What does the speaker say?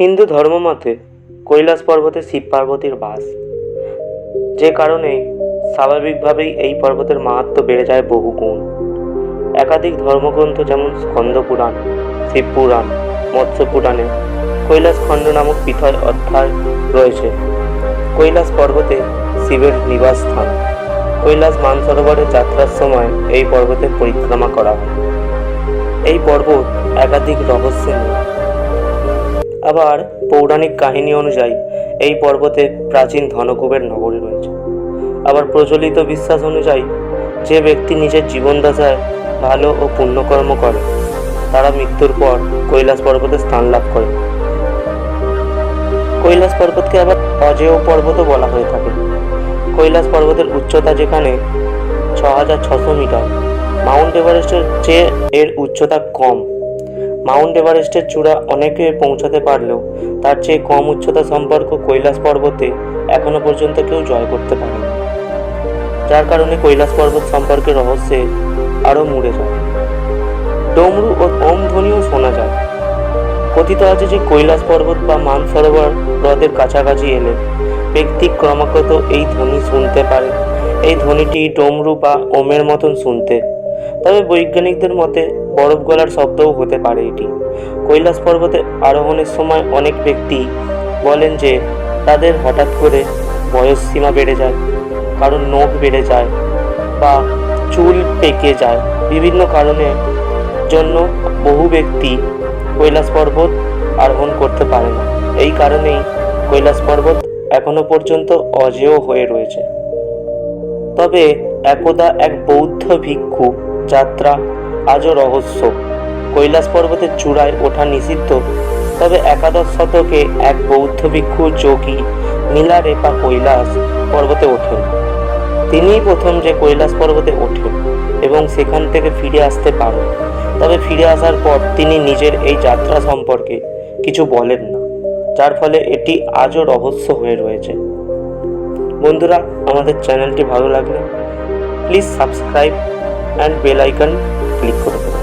হিন্দু ধর্মমতে কৈলাস পর্বতে শিব পার্বতীর বাস। যে কারণে স্বাভাবিকভাবেই এই পর্বতের মাহাত্ম্য বেড়ে যায় বহুগুণ একাধিক ধর্মগ্রন্থ যেমন স্কন্দ পুরাণ, শিব পুরাণ, মৎস্য পুরাণে কৈলাস খণ্ড নামক পৃথক অধ্যায় রয়েছে। কৈলাস পর্বতে শিবের নিবাস স্থান। কৈলাস মানসরোবরে যাত্রার সময় এই পর্বতের পরিক্রমা করা হয়। এই পর্বত একাধিক রহস্যময় আবার পৌরাণিক কাহিনী অনুযায়ী এই পর্বতে প্রাচীন ধনকুবের নগরী রয়েছে। আবার প্রচলিত বিশ্বাস অনুযায়ী যে ব্যক্তি নিজের জীবনদশায় ভালো ও পুণ্যকর্ম করে, তারা মৃত্যুর পর কৈলাস পর্বতে স্থান লাভ করে। কৈলাস পর্বতকে আবার অজেয় পর্বতও বলা হয়ে থাকে। কৈলাস পর্বতের উচ্চতা যেখানে ছ হাজার ছশো মিটার, মাউন্ট এভারেস্টের চেয়ে এর উচ্চতা কম। মাউন্ট এভারেস্টের চূড়া অনেকে পৌঁছাতে পারলেও তার চেয়ে কম উচ্চতা সম্পর্ক কৈলাস পর্বতে এখনও পর্যন্ত কেউ জয় করতে পারেনি। যার কারণে কৈলাস পর্বত সম্পর্কে রহস্যে আরও মুড়ে যায়। ডমরু ও ওম ধ্বনিও শোনা যায়। কথিত আছে যে কৈলাস পর্বত বা মানসরোবর হ্রদের কাছাকাছি এলে ব্যক্তি ক্রমাগত এই ধ্বনি শুনতে পারে। এই ধ্বনিটি ডমরু বা ওমের মতন শুনতে। তবে বৈজ্ঞানিকদের মতে বরফ গলার শব্দও হতে পারে এটি। কৈলাস পর্বতে আরোহণের সময় অনেক ব্যক্তি বলেন যে, তাদের হঠাৎ করে বয়স সীমা বেড়ে যায়, কারণ নখ বেড়ে যায় বা চুল পেকে যায়। বিভিন্ন কারণের জন্য বহু ব্যক্তি কৈলাস পর্বত আরোহণ করতে পারে না এই কারণেই কৈলাস পর্বত এখনও পর্যন্ত অজেয় হয়ে রয়েছে। তবে একদা এক বৌদ্ধ ভিক্ষু যাত্রা আজও রহস্য। কৈলাস পর্বতের চূড়ায় ওঠা নিষিদ্ধ, তবে একাদশ শতকে এক বৌদ্ধ ভিক্ষু যোগী নীলারেপা কৈলাস পর্বতে ওঠেন। তিনিই প্রথম যে কৈলাস পর্বতে ওঠেন এবং সেখান থেকে ফিরে আসতে পারেন, তবে ফিরে আসার পর তিনি নিজের এই যাত্রা সম্পর্কে কিছু বলেন না, যার ফলে এটি আজও রহস্য হয়ে রয়েছে। বন্ধুরা, আমাদের চ্যানেলটি ভালো লাগলে please subscribe and bell icon click করুন